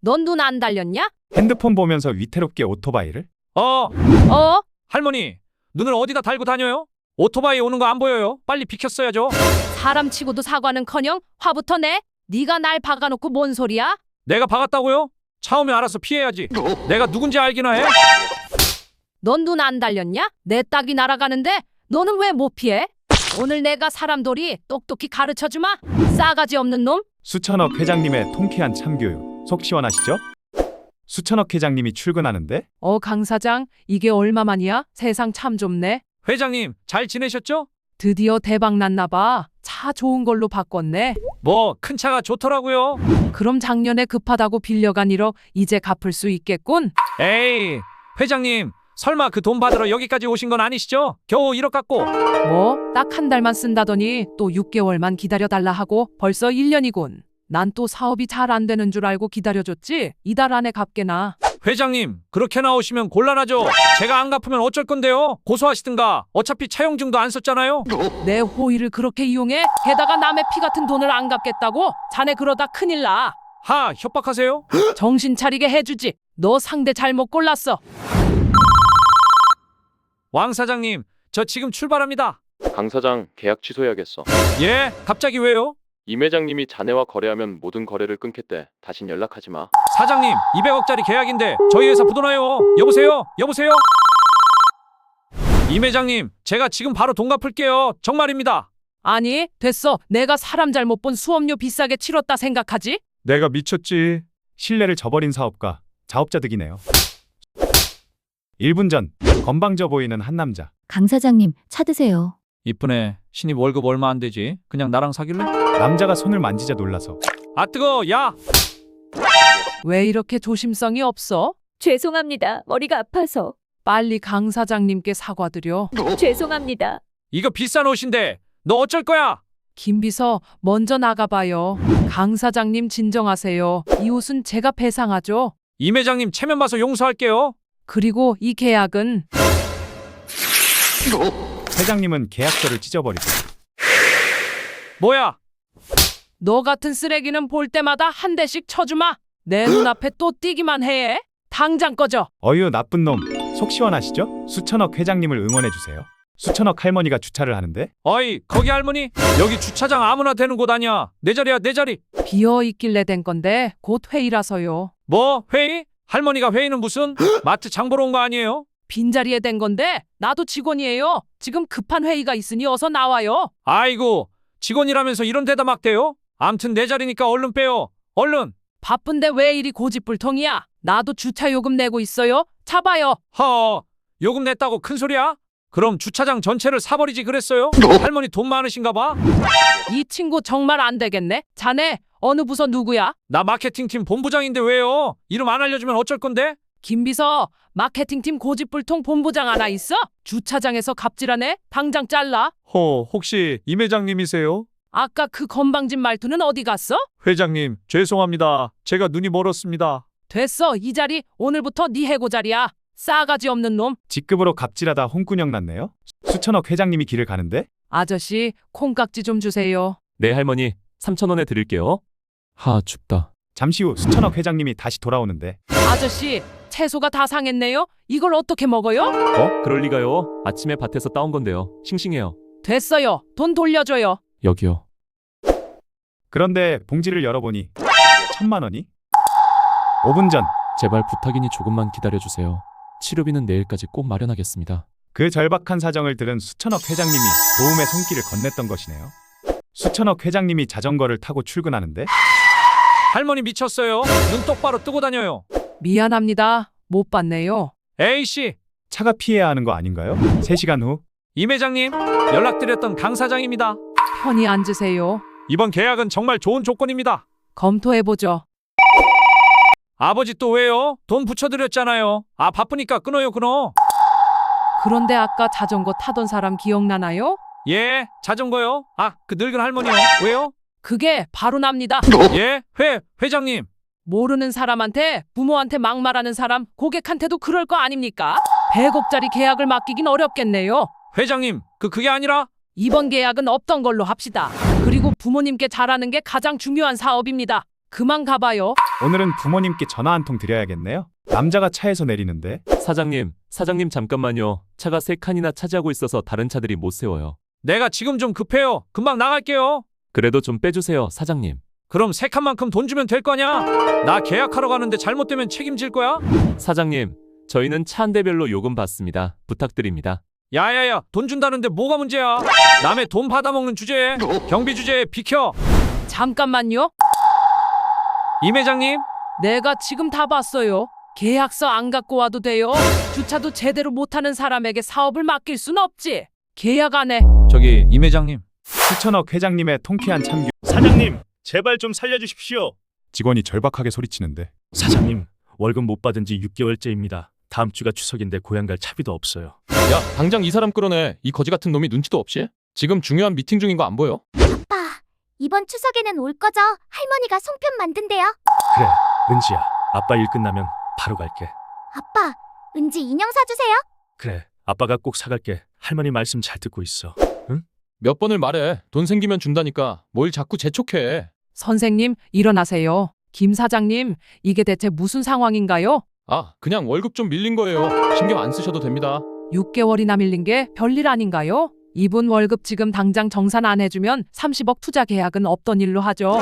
넌 눈 안 달렸냐? 핸드폰 보면서 위태롭게 오토바이를? 어, 어? 할머니, 눈을 어디다 달고 다녀요? 오토바이 오는 거 안 보여요? 빨리 비켰어야죠. 사람 치고도 사과는커녕 화부터 내. 네가 날 박아놓고 뭔 소리야? 내가 박았다고요? 차 오면 알아서 피해야지. 내가 누군지 알기나 해? 넌 눈 안 달렸냐? 내 딱이 날아가는데 너는 왜 못 피해? 오늘 내가 사람돌이 똑똑히 가르쳐주마. 싸가지 없는 놈. 수천억 회장님의 통쾌한 참교육. 속 시원하시죠? 수천억 회장님이 출근하는데? 어, 강 사장, 이게 얼마만이야? 세상 참 좁네. 회장님, 잘 지내셨죠? 드디어 대박 났나 봐. 차 좋은 걸로 바꿨네. 뭐, 큰 차가 좋더라고요. 그럼 작년에 급하다고 빌려간 1억 이제 갚을 수 있겠군. 에이, 회장님, 설마 그 돈 받으러 여기까지 오신 건 아니시죠? 겨우 1억 갖고. 뭐, 딱 한 달만 쓴다더니 또 6개월만 기다려 달라 하고 벌써 1년이군. 난 또 사업이 잘 안 되는 줄 알고 기다려줬지. 이달 안에 갚게나. 회장님, 그렇게 나오시면 곤란하죠. 제가 안 갚으면 어쩔 건데요? 고소하시든가. 어차피 차용증도 안 썼잖아요. 내 호의를 그렇게 이용해? 게다가 남의 피 같은 돈을 안 갚겠다고? 자네 그러다 큰일 나. 하, 협박하세요? 정신 차리게 해주지. 너 상대 잘못 골랐어. 왕 사장님, 저 지금 출발합니다. 강 사장 계약 취소해야겠어. 예, 갑자기 왜요? 임 회장님이 자네와 거래하면 모든 거래를 끊겠대. 다신 연락하지 마. 사장님, 200억짜리 계약인데 저희 회사 부도나요. 여보세요? 여보세요? 임 회장님, 제가 지금 바로 돈 갚을게요. 정말입니다. 아니, 됐어. 내가 사람 잘못 본 수업료 비싸게 치렀다 생각하지? 내가 미쳤지. 신뢰를 저버린 사업가, 자업자득이네요. 1분 전, 건방져 보이는 한 남자. 강 사장님, 차 드세요. 이쁘네. 신입 월급 얼마 안 되지? 그냥 나랑 사귈래? 남자가 손을 만지자 놀라서 아 뜨거. 야, 왜 이렇게 조심성이 없어? 죄송합니다. 머리가 아파서. 빨리 강 사장님께 사과드려. 죄송합니다. 이거 비싼 옷인데 너 어쩔 거야? 김 비서, 먼저 나가봐요. 강 사장님 진정하세요. 이 옷은 제가 배상하죠. 임 회장님 체면 봐서 용서할게요. 그리고 이 계약은 회장님은 계약서를 찢어버리고 뭐야? 너 같은 쓰레기는 볼 때마다 한 대씩 쳐주마. 내 눈앞에 또 뛰기만 해. 당장 꺼져. 어휴 나쁜 놈. 속 시원하시죠? 수천억 회장님을 응원해 주세요. 수천억 할머니가 주차를 하는데 어이, 거기 할머니. 여기 주차장 아무나 되는 곳 아니야. 내 자리야, 내 자리. 비어 있길래 된 건데 곧 회의라서요. 뭐 회의? 할머니가 회의는 무슨? 마트 장 보러 온 거 아니에요? 빈자리에 된 건데 나도 직원이에요. 지금 급한 회의가 있으니 어서 나와요. 아이고, 직원이라면서 이런 대답 막 대요? 암튼 내 자리니까 얼른 빼요. 얼른. 바쁜데 왜 이리 고집불통이야? 나도 주차 요금 내고 있어요. 잡아요. 허, 요금 냈다고 큰 소리야? 그럼 주차장 전체를 사버리지 그랬어요? 할머니 돈 많으신가 봐? 이 친구 정말 안 되겠네. 자네 어느 부서 누구야? 나 마케팅팀 본부장인데 왜요? 이름 안 알려주면 어쩔 건데? 김비서 마케팅팀 고집불통 본부장 하나 있어? 주차장에서 갑질하네. 당장 잘라. 허, 혹시 임 회장님이세요? 아까 그 건방진 말투는 어디 갔어? 회장님, 죄송합니다. 제가 눈이 멀었습니다. 됐어. 이 자리 오늘부터 네 해고 자리야. 싸가지 없는 놈. 직급으로 갑질하다 홍군형 났네요. 수천억 회장님이 길을 가는데 아저씨 콩깍지 좀 주세요. 네 할머니 3천 원에 드릴게요. 하 춥다. 잠시 후 수천억 회장님이 다시 돌아오는데 아저씨 채소가 다 상했네요. 이걸 어떻게 먹어요? 어? 그럴 리가요. 아침에 밭에서 따온 건데요. 싱싱해요. 됐어요. 돈 돌려줘요. 여기요. 그런데 봉지를 열어보니 천만 원이 5분 전그 제발 부탁이니 조금만 기다려주세요. 치료비는 내일까지 꼭 마련하겠습니다. 그 절박한 사정을 들은 수천억 회장님이 도움의 손길을 건넸던 것이네요. 수천억 회장님이 자전거를 타고 출근하는데 할머니 미쳤어요. 눈 똑바로 뜨고 다녀요. 미안합니다. 못 봤네요. A씨, 차가 피해야 하는 거 아닌가요? 3시간 후 임 회장님, 연락드렸던 강 사장입니다. 편히 앉으세요. 이번 계약은 정말 좋은 조건입니다. 검토해보죠. 아버지 또 왜요? 돈 붙여드렸잖아요. 아, 바쁘니까 끊어요, 끊어. 그런데 아까 자전거 타던 사람 기억나나요? 예, 자전거요? 아, 그 늙은 할머니요. 왜요? 그게 바로 납니다. 예, 회, 회장님. 모르는 사람한테 부모한테 막말하는 사람 고객한테도 그럴 거 아닙니까? 100억짜리 계약을 맡기긴 어렵겠네요. 회장님, 그, 그게 아니라, 이번 계약은 없던 걸로 합시다. 그리고 부모님께 잘하는 게 가장 중요한 사업입니다. 그만 가봐요. 오늘은 부모님께 전화 한 통 드려야겠네요. 남자가 차에서 내리는데 사장님, 사장님 잠깐만요. 차가 세 칸이나 차지하고 있어서 다른 차들이 못 세워요. 내가 지금 좀 급해요. 금방 나갈게요. 그래도 좀 빼주세요, 사장님. 그럼 세 칸만큼 돈 주면 될 거냐? 나 계약하러 가는데 잘못되면 책임질 거야? 사장님, 저희는 차 한 대별로 요금 받습니다. 부탁드립니다. 야야야, 돈 준다는데 뭐가 문제야? 남의 돈 받아먹는 주제에 경비 주제에 비켜. 잠깐만요. 임 회장님, 내가 지금 다 봤어요. 계약서 안 갖고 와도 돼요. 주차도 제대로 못하는 사람에게 사업을 맡길 순 없지. 계약 안 해. 저기 임 회장님. 수천억 회장님의 통쾌한 참교. 사장님, 제발 좀 살려주십시오. 직원이 절박하게 소리치는데 사장님, 월급 못 받은 지 6개월째입니다. 다음 주가 추석인데 고향 갈 차비도 없어요. 야, 당장 이 사람 끌어내. 이 거지 같은 놈이 눈치도 없이. 지금 중요한 미팅 중인 거 안 보여? 아빠, 이번 추석에는 올 거죠? 할머니가 송편 만든대요. 그래, 은지야. 아빠 일 끝나면 바로 갈게. 아빠, 은지 인형 사주세요. 그래, 아빠가 꼭 사갈게. 할머니 말씀 잘 듣고 있어. 몇 번을 말해. 돈 생기면 준다니까. 뭘 자꾸 재촉해. 선생님, 일어나세요. 김 사장님, 이게 대체 무슨 상황인가요? 아, 그냥 월급 좀 밀린 거예요. 신경 안 쓰셔도 됩니다. 6개월이나 밀린 게 별일 아닌가요? 이분 월급 지금 당장 정산 안 해주면 30억 투자 계약은 없던 일로 하죠.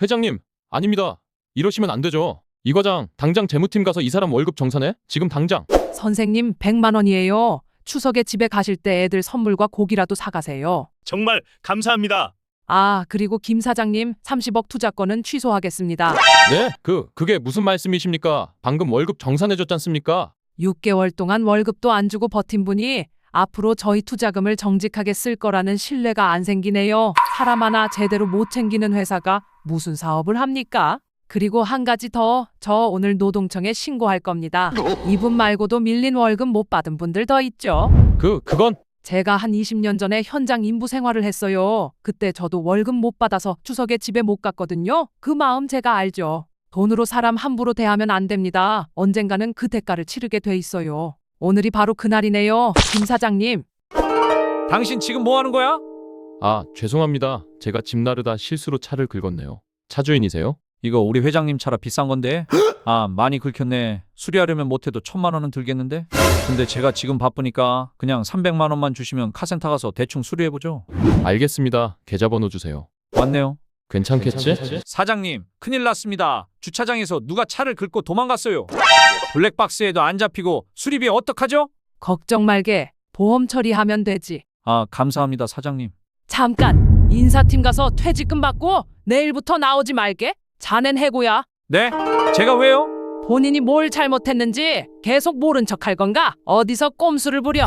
회장님, 아닙니다. 이러시면 안 되죠. 이 과장, 당장 재무팀 가서 이 사람 월급 정산해? 지금 당장. 선생님, 100만 원이에요. 추석에 집에 가실 때 애들 선물과 고기라도 사가세요. 정말 감사합니다. 아, 그리고 김 사장님, 30억 투자권은 취소하겠습니다. 네? 그, 그게 무슨 말씀이십니까? 방금 월급 정산해줬지 않습니까? 6개월 동안 월급도 안 주고 버틴 분이 앞으로 저희 투자금을 정직하게 쓸 거라는 신뢰가 안 생기네요. 사람 하나 제대로 못 챙기는 회사가 무슨 사업을 합니까? 그리고 한 가지 더, 저 오늘 노동청에 신고할 겁니다. 이분 말고도 밀린 월급 못 받은 분들 더 있죠. 그, 그건 제가 한 20년 전에 현장 인부 생활을 했어요. 그때 저도 월급 못 받아서 추석에 집에 못 갔거든요. 그 마음 제가 알죠. 돈으로 사람 함부로 대하면 안 됩니다. 언젠가는 그 대가를 치르게 돼 있어요. 오늘이 바로 그날이네요. 김 사장님. 당신 지금 뭐 하는 거야? 아, 죄송합니다. 제가 집 나르다 실수로 차를 긁었네요. 차주인이세요? 이거 우리 회장님 차라 비싼 건데. 아, 많이 긁혔네. 수리하려면 못해도 천만 원은 들겠는데? 근데 제가 지금 바쁘니까 그냥 300만 원만 주시면 카센터 가서 대충 수리해보죠. 알겠습니다. 계좌번호 주세요. 왔네요. 괜찮겠지? 사장님, 큰일 났습니다. 주차장에서 누가 차를 긁고 도망갔어요. 블랙박스에도 안 잡히고 수리비 어떡하죠? 걱정 말게. 보험 처리하면 되지. 아, 감사합니다, 사장님. 잠깐. 인사팀 가서 퇴직금 받고 내일부터 나오지 말게. 자넨 해고야. 네? 제가 왜요? 본인이 뭘 잘못했는지 계속 모른 척할 건가? 어디서 꼼수를 부려?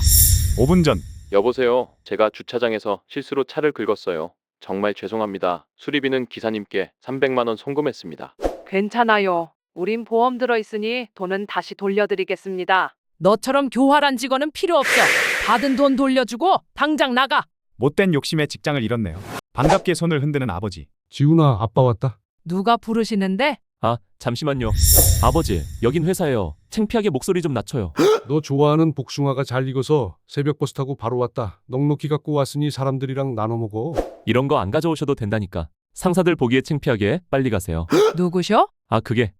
5분 전 여보세요. 제가 주차장에서 실수로 차를 긁었어요. 정말 죄송합니다. 수리비는 기사님께 300만 원 송금했습니다. 괜찮아요. 우린 보험 들어있으니 돈은 다시 돌려드리겠습니다. 너처럼 교활한 직원은 필요 없어. 받은 돈 돌려주고 당장 나가. 못된 욕심에 직장을 잃었네요. 반갑게 손을 흔드는 아버지. 지훈아, 아빠 왔다. 누가 부르시는데? 아, 잠시만요. 아버지, 여긴 회사예요. 창피하게 목소리 좀 낮춰요. 너 좋아하는 복숭아가 잘 익어서 새벽 버스 타고 바로 왔다. 넉넉히 갖고 왔으니 사람들이랑 나눠 먹어. 이런 거 안 가져오셔도 된다니까. 상사들 보기에 창피하게 빨리 가세요. 누구셔? 아, 그게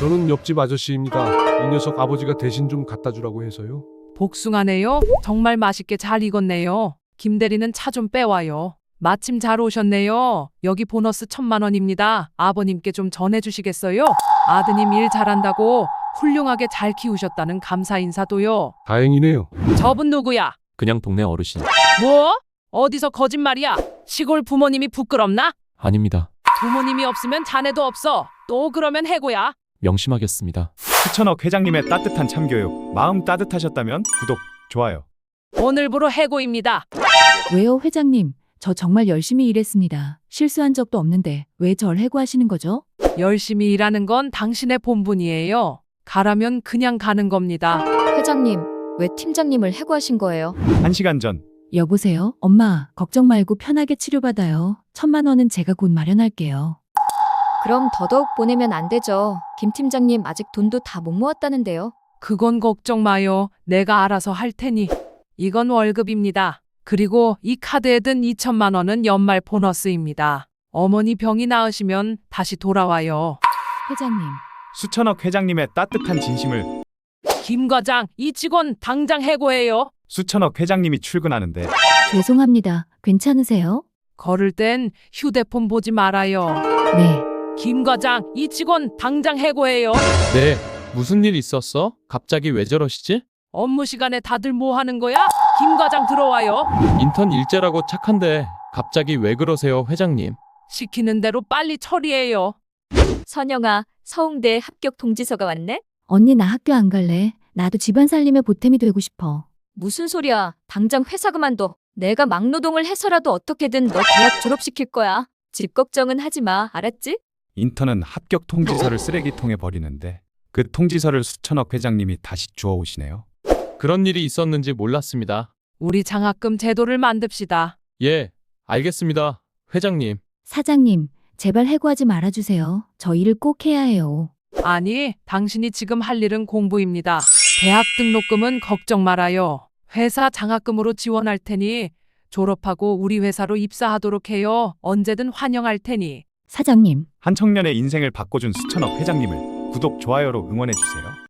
저는 옆집 아저씨입니다. 이 녀석 아버지가 대신 좀 갖다 주라고 해서요. 복숭아네요. 정말 맛있게 잘 익었네요. 김 대리는 차 좀 빼와요. 마침 잘 오셨네요. 여기 보너스 천만 원입니다. 아버님께 좀 전해주시겠어요? 아드님 일 잘한다고 훌륭하게 잘 키우셨다는 감사 인사도요. 다행이네요. 저분 누구야? 그냥 동네 어르신. 뭐? 어디서 거짓말이야? 시골 부모님이 부끄럽나? 아닙니다. 부모님이 없으면 자네도 없어. 또 그러면 해고야. 명심하겠습니다. 수천억 회장님의 따뜻한 참교육. 마음 따뜻하셨다면 구독, 좋아요. 오늘부로 해고입니다. 왜요, 회장님? 저 정말 열심히 일했습니다. 실수한 적도 없는데 왜 절 해고하시는 거죠? 열심히 일하는 건 당신의 본분이에요. 가라면 그냥 가는 겁니다. 회장님, 왜 팀장님을 해고하신 거예요? 한시간 전 여보세요? 엄마, 걱정 말고 편하게 치료받아요. 천만 원은 제가 곧 마련할게요. 그럼 더더욱 보내면 안 되죠. 김 팀장님 아직 돈도 다 못 모았다는데요. 그건 걱정 마요. 내가 알아서 할 테니. 이건 월급입니다. 그리고 이 카드에 든 2천만 원은 연말 보너스입니다. 어머니 병이 나으시면 다시 돌아와요. 회장님, 수천억 회장님의 따뜻한 진심을 김 과장, 이 직원 당장 해고해요. 수천억 회장님이 출근하는데 죄송합니다. 괜찮으세요? 걸을 땐 휴대폰 보지 말아요. 네. 김 과장, 이 직원 당장 해고해요. 네. 무슨 일 있었어? 갑자기 왜 저러시지? 업무 시간에 다들 뭐 하는 거야? 김 과장 들어와요. 인턴 일제라고 착한데 갑자기 왜 그러세요, 회장님? 시키는 대로 빨리 처리해요. 선영아, 서웅대 합격 통지서가 왔네? 언니 나 학교 안 갈래. 나도 집안 살림에 보탬이 되고 싶어. 무슨 소리야? 당장 회사 그만둬. 내가 막노동을 해서라도 어떻게든 너 대학 졸업시킬 거야. 집 걱정은 하지 마. 알았지? 인턴은 합격 통지서를 쓰레기통에 버리는데 그 통지서를 수천억 회장님이 다시 주워오시네요. 그런 일이 있었는지 몰랐습니다. 우리 장학금 제도를 만듭시다. 예, 알겠습니다. 회장님. 사장님, 제발 해고하지 말아주세요. 저 일을 꼭 해야 해요. 아니, 당신이 지금 할 일은 공부입니다. 대학 등록금은 걱정 말아요. 회사 장학금으로 지원할 테니 졸업하고 우리 회사로 입사하도록 해요. 언제든 환영할 테니. 사장님, 한 청년의 인생을 바꿔준 수천억 회장님을 구독, 좋아요로 응원해주세요.